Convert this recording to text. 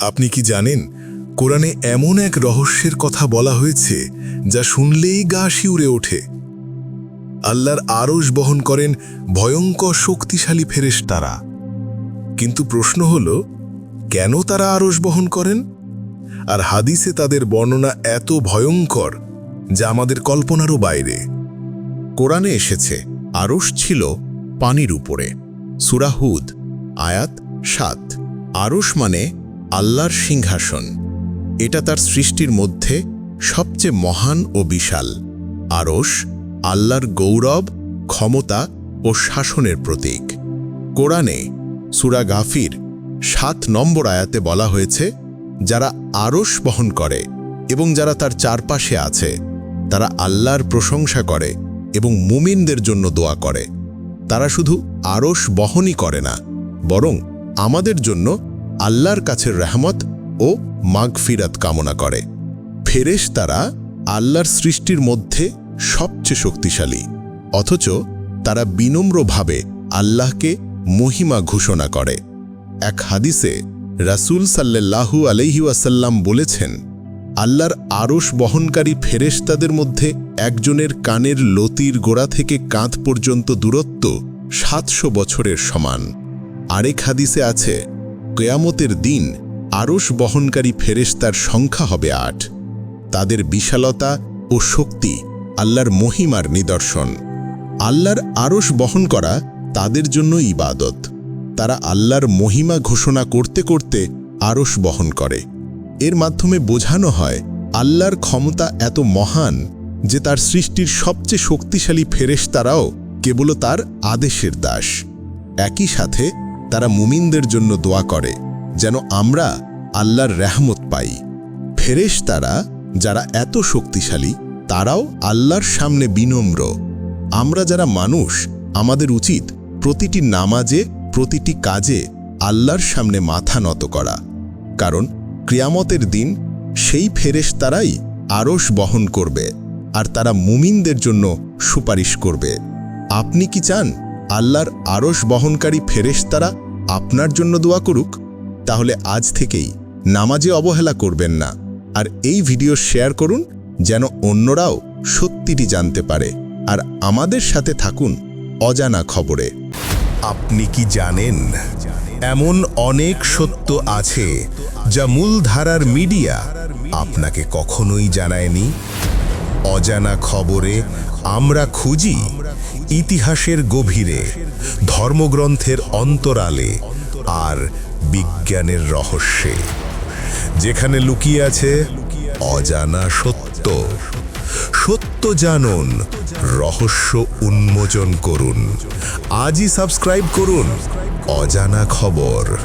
আপনি কি জানেন, কোরআনে এমন এক রহস্যের কথা বলা হয়েছে যা শুনলেই গা শিউরে ওঠে। আল্লাহর আরশ বহন করেন ভয়ঙ্কর শক্তিশালী ফেরেশতারা। কিন্তু প্রশ্ন হল, কেন তারা আরশ বহন করেন? আর হাদিসে তাদের বর্ণনা এত ভয়ঙ্কর যা আমাদের কল্পনারও বাইরে। কোরআনে এসেছে, আরশ ছিল পানির উপরে। সুরাহুদ আয়াত সাত। আরশ মানে আল্লাহর সিংহাসন। এটা তার সৃষ্টির মধ্যে সবচেয়ে মহান ও বিশাল। আরশ, আল্লাহর গৌরব, ক্ষমতা ও শাসনের প্রতীক। কোরআনে সুরা গাফির সাত নম্বর আয়াতে বলা হয়েছে, যারা আরশ বহন করে এবং যারা তার চারপাশে আছে, তারা আল্লাহর প্রশংসা করে এবং মুমিনদের জন্য দোয়া করে। তারা শুধু আরশ বহনই করে না, বরং আমাদের জন্য আল্লাহর কাছে রহমত ও মাগফিরাত কামনা করে। ফেরেশ তারা আল্লাহর সৃষ্টির মধ্যে সবচেয়ে শক্তিশালী, অথচ তারা বিনম্রভাবে আল্লাহকে মহিমা ঘোষণা করে। এক হাদিসে রাসূল সাল্লাল্লাহু আলাইহি ওয়াসাল্লাম বলেছেন, আল্লাহর আরশ বহনকারী ফেরেশতাদের মধ্যে একজনের কানের লতির গোড়া থেকে কাঁধ পর্যন্ত দূরত্ব সাতশো বছরের সমান। আরেক হাদিসে আছে কেয়ামতের দিন আরশ বহনকারী ফেরেশতার সংখ্যা হবে আট। তাদের বিশালতা ও শক্তি আল্লাহর মহিমার নিদর্শন। আল্লাহর আরশ বহন করা তাদের জন্য ইবাদত। তারা আল্লাহর মহিমা ঘোষণা করতে করতে আরশ বহন করে। এর মাধ্যমে বোঝানো হয়, আল্লাহর ক্ষমতা এত মহান যে তার সৃষ্টির সবচেয়ে শক্তিশালী ফেরেশতারাও কেবল তার আদেশের দাস। একই সাথে তারা মুমিনদের জন্য দোয়া করে, যেন আমরা আল্লাহর রেহমত পাই। ফেরেশতারা যারা এত শক্তিশালী, তারাও আল্লাহর সামনে বিনম্র। আমরা যারা মানুষ, আমাদের উচিত প্রতিটি নামাজে, প্রতিটি কাজে আল্লাহর সামনে মাথা নত করা। কারণ ক্রিয়ামতের দিন সেই ফেরেশ তারাই আরশ বহন করবে, আর তারা মুমিনদের জন্য সুপারিশ করবে। আপনি কি চান আল্লাহর আরশ বহনকারী ফেরেশতারা আপনার জন্য দোয়া করুক, তাহলে আজ থেকেই নামাজে অবহেলা করবেন না। আর এই ভিডিও শেয়ার করুন যেন অন্যরাও সত্যিটি জানতে পারে আর আমাদের সাথে থাকুন অজানা খবরে। আপনি কি জানেন? এমন অনেক সত্য আছে যা মূলধারার মিডিয়া আপনাকে কখনোই জানায়নি? অজানা খবরে আমরা খুঁজি ইতিহাসের গভীরে, ধর্মগ্রন্থের অন্তরালে আর বিজ্ঞানের রহস্যে। যেখানে লুকিয়ে আছে অজানা সত্য। সত্য জানুন, রহস্য উন্মোচন করুন। আজই সাবস্ক্রাইব করুন অজানা খবর।